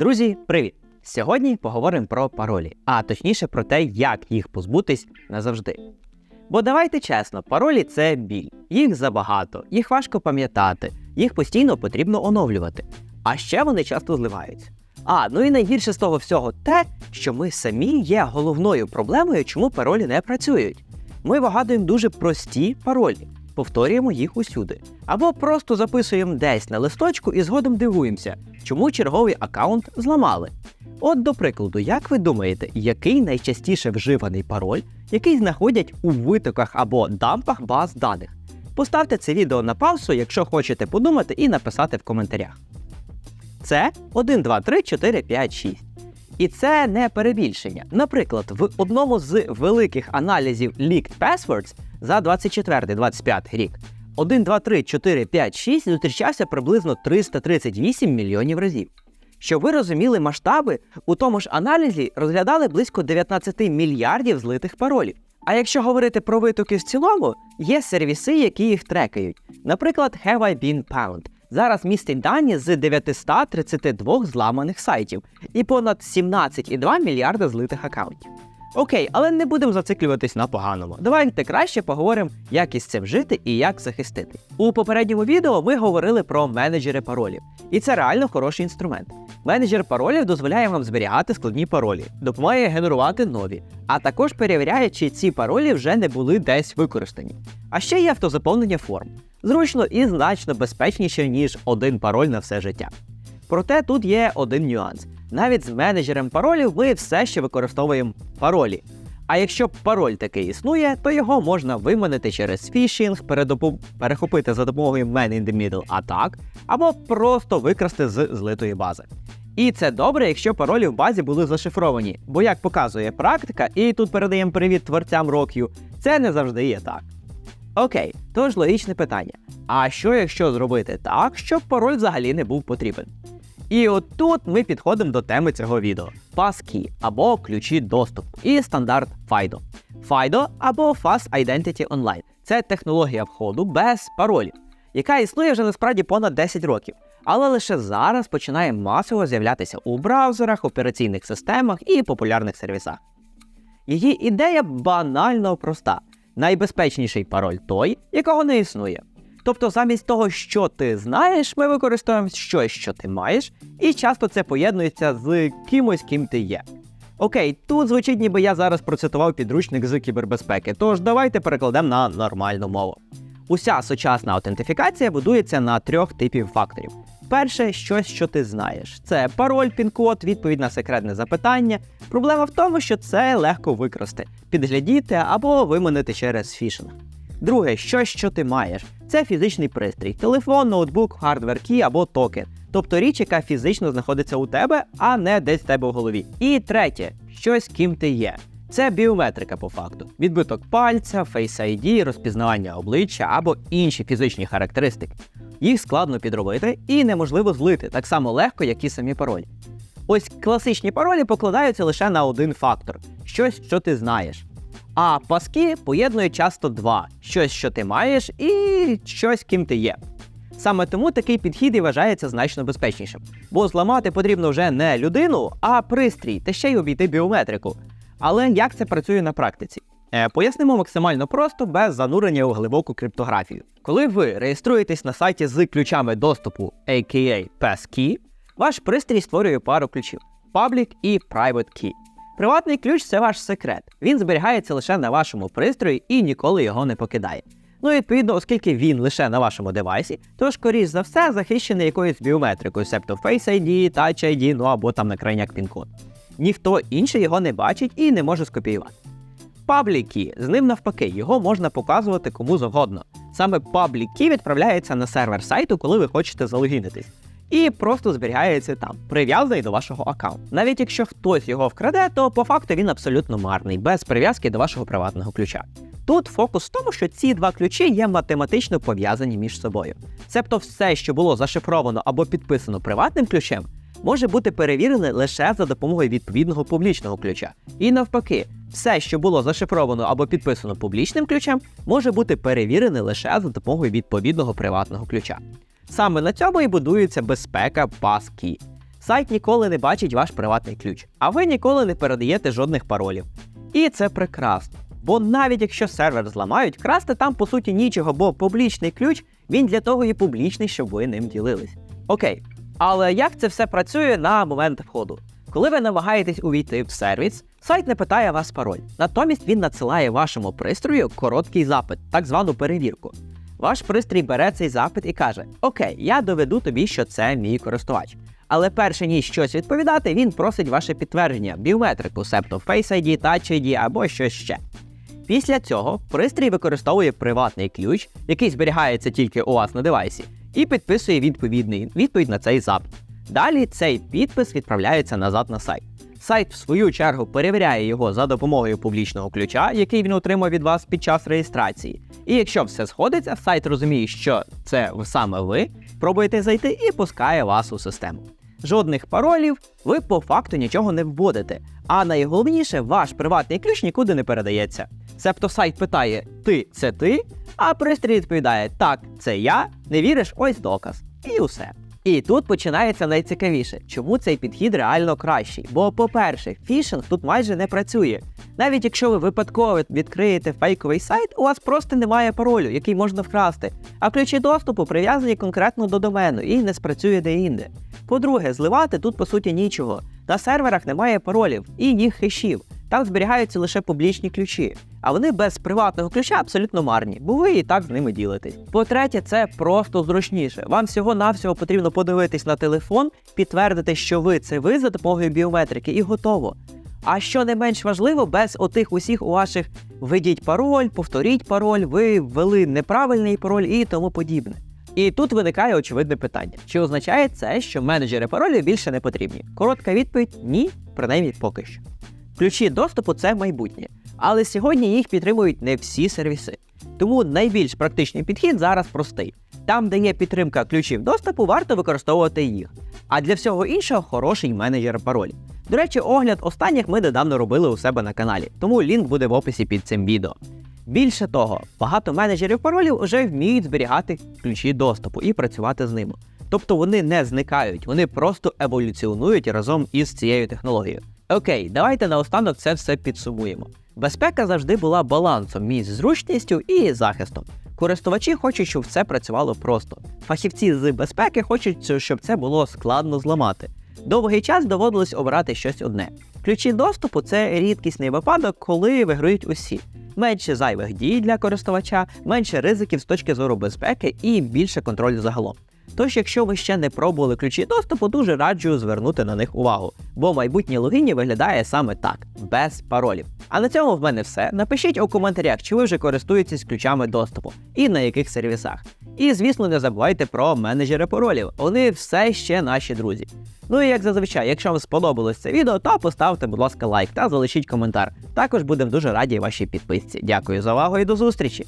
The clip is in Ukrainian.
Друзі, привіт! Сьогодні поговоримо про паролі, а точніше про те, як їх позбутись назавжди. Бо давайте чесно, паролі це біль. Їх забагато, їх важко пам'ятати, їх постійно потрібно оновлювати. А ще вони часто зливаються. А, ну і найгірше з того всього те, що ми самі є головною проблемою, чому паролі не працюють. Ми вигадуємо дуже прості паролі, повторюємо їх усюди. Або просто записуємо десь на листочку і згодом дивуємося, чому черговий аккаунт зламали. От, до прикладу, як ви думаєте, який найчастіше вживаний пароль, який знаходять у витоках або дампах баз даних? Поставте це відео на паузу, якщо хочете подумати, і написати в коментарях. Це 1, 2, 3, 4, 5, 6. І це не перебільшення. Наприклад, в одному з великих аналізів Leaked Passwords за 24-25 рік 1, 2, 3, 4, 5, 6 зустрічався приблизно 338 мільйонів разів. Щоб ви розуміли масштаби, у тому ж аналізі розглядали близько 19 мільярдів злитих паролів. А якщо говорити про витоки в цілому, є сервіси, які їх трекають. Наприклад, Have I Been Pound зараз містить дані з 932 зламаних сайтів і понад 17,2 мільярда злитих аккаунтів. Окей, але не будемо зациклюватись на поганому. Давайте краще поговоримо, як із цим жити і як захистити. У попередньому відео ми говорили про менеджери паролів, і це реально хороший інструмент. Менеджер паролів дозволяє вам зберігати складні паролі, допомагає генерувати нові, а також перевіряє, чи ці паролі вже не були десь використані. А ще є автозаповнення форм. Зручно і значно безпечніше, ніж один пароль на все життя. Проте тут є один нюанс. Навіть з менеджером паролів ми все ще використовуємо паролі. А якщо пароль такий існує, то його можна виманити через фішінг, передопу... перехопити за допомогою Man in the Middle атак, або просто викрасти з злитої бази. І це добре, якщо паролі в базі були зашифровані, бо як показує практика, і тут передаємо привіт творцям років, це не завжди є так. Окей, тож логічне питання. А що якщо зробити так, щоб пароль взагалі не був потрібен? І от тут ми підходимо до теми цього відео: Passkey або ключі доступу і стандарт FIDO. FIDO або Fast Identity Online це технологія входу без паролів, яка існує вже насправді понад 10 років, але лише зараз починає масово з'являтися у браузерах, операційних системах і популярних сервісах. Її ідея банально проста: найбезпечніший пароль той, якого не існує. Тобто, замість того, що ти знаєш, ми використовуємо щось, що ти маєш, і часто це поєднується з кимось, ким ти є. Окей, тут звучить, ніби я зараз процитував підручник з кібербезпеки, тож давайте перекладемо на нормальну мову. Уся сучасна аутентифікація будується на трьох типів факторів. Перше, щось, що ти знаєш. Це пароль, пін-код, відповідь на секретне запитання. Проблема в тому, що це легко викрасти, підглядіти або виманити через фішинг. Друге, щось, що ти маєш. Це фізичний пристрій, телефон, ноутбук, хардвер кі або токен. Тобто річ, яка фізично знаходиться у тебе, а не десь в тебе в голові. І третє, щось ким ти є. Це біометрика по факту: відбиток пальця, Face ID, розпізнавання обличчя або інші фізичні характеристики. Їх складно підробити і неможливо злити так само легко, як і самі паролі. Ось класичні паролі покладаються лише на один фактор щось, що ти знаєш. А паски поєднують часто два: щось, що ти маєш, і щось, ким ти є. Саме тому такий підхід і вважається значно безпечнішим, бо зламати потрібно вже не людину, а пристрій, та ще й обійти біометрику. Але як це працює на практиці? Е, пояснимо максимально просто, без занурення у глибоку криптографію. Коли ви реєструєтесь на сайті з ключами доступу, aka Passkey, ваш пристрій створює пару ключів: Public і Private Key. Приватний ключ це ваш секрет. Він зберігається лише на вашому пристрої і ніколи його не покидає. Ну і відповідно, оскільки він лише на вашому девайсі, то скоріш за все захищений якоюсь біометрикою, себто Face ID, Touch ID, ну або там на крайняк пін-код. Ніхто інший його не бачить і не може скопіювати. Key, з ним навпаки, його можна показувати кому завгодно. Саме Key відправляється на сервер сайту, коли ви хочете залогінитись. І просто зберігається там, прив'язаний до вашого аккаунту. Навіть якщо хтось його вкраде, то по факту він абсолютно марний, без прив'язки до вашого приватного ключа. Тут фокус в тому, що ці два ключі є математично пов'язані між собою. Себто все, що було зашифровано або підписано приватним ключем, може бути перевірене лише за допомогою відповідного публічного ключа. І навпаки, все, що було зашифровано або підписано публічним ключем, може бути перевірене лише за допомогою відповідного приватного ключа. Саме на цьому і будується безпека Passkey. Сайт ніколи не бачить ваш приватний ключ, а ви ніколи не передаєте жодних паролів. І це прекрасно. Бо навіть якщо сервер зламають, красти там по суті нічого, бо публічний ключ він для того і публічний, щоб ви ним ділились. Окей. Але як це все працює на момент входу? Коли ви намагаєтесь увійти в сервіс, сайт не питає вас пароль. Натомість він надсилає вашому пристрою короткий запит, так звану перевірку. Ваш пристрій бере цей запит і каже: Окей, я доведу тобі, що це мій користувач. Але перше ніж щось відповідати, він просить ваше підтвердження, біометрику, себто Face ID, Touch ID або щось ще. Після цього пристрій використовує приватний ключ, який зберігається тільки у вас на девайсі, і підписує відповідний відповідь на цей запит. Далі цей підпис відправляється назад на сайт. Сайт, в свою чергу, перевіряє його за допомогою публічного ключа, який він отримав від вас під час реєстрації. І якщо все сходиться, сайт розуміє, що це саме ви, пробуєте зайти і пускає вас у систему. Жодних паролів, ви по факту нічого не вводите. А найголовніше, ваш приватний ключ нікуди не передається. Себто сайт питає: Ти це ти? А пристрій відповідає: Так, це я, не віриш, ось доказ. І усе. І тут починається найцікавіше, чому цей підхід реально кращий. Бо, по-перше, фішинг тут майже не працює. Навіть якщо ви випадково відкриєте фейковий сайт, у вас просто немає паролю, який можна вкрасти, а ключі доступу прив'язані конкретно до домену і не спрацює де-інде. По-друге, зливати тут по суті нічого. На серверах немає паролів і їх хешів. Там зберігаються лише публічні ключі, а вони без приватного ключа абсолютно марні, бо ви і так з ними ділитесь. По-третє, це просто зручніше. Вам всього-навсього потрібно подивитись на телефон, підтвердити, що ви це ви за допомогою біометрики, і готово. А що не менш важливо, без отих усіх у ваших введіть пароль, повторіть пароль, ви ввели неправильний пароль і тому подібне. І тут виникає очевидне питання: чи означає це, що менеджери паролів більше не потрібні? Коротка відповідь ні, принаймні поки що. Ключі доступу це майбутнє, але сьогодні їх підтримують не всі сервіси. Тому найбільш практичний підхід зараз простий. Там, де є підтримка ключів доступу, варто використовувати їх. А для всього іншого хороший менеджер паролів. До речі, огляд останніх ми недавно робили у себе на каналі, тому лінк буде в описі під цим відео. Більше того, багато менеджерів паролів вже вміють зберігати ключі доступу і працювати з ними. Тобто вони не зникають, вони просто еволюціонують разом із цією технологією. Окей, давайте наостанок це все підсумуємо. Безпека завжди була балансом між зручністю і захистом. Користувачі хочуть, щоб все працювало просто. Фахівці з безпеки хочуть, щоб це було складно зламати. Довгий час доводилось обирати щось одне. Ключі доступу це рідкісний випадок, коли виграють усі. Менше зайвих дій для користувача, менше ризиків з точки зору безпеки і більше контролю загалом. Тож, якщо ви ще не пробували ключі доступу, дуже раджу звернути на них увагу, бо майбутнє логіні виглядає саме так, без паролів. А на цьому в мене все. Напишіть у коментарях, чи ви вже користуєтесь ключами доступу і на яких сервісах. І звісно, не забувайте про менеджери паролів, вони все ще наші друзі. Ну і як зазвичай, якщо вам сподобалось це відео, то поставте, будь ласка, лайк та залишіть коментар. Також будемо дуже раді вашій підписці. Дякую за увагу і до зустрічі!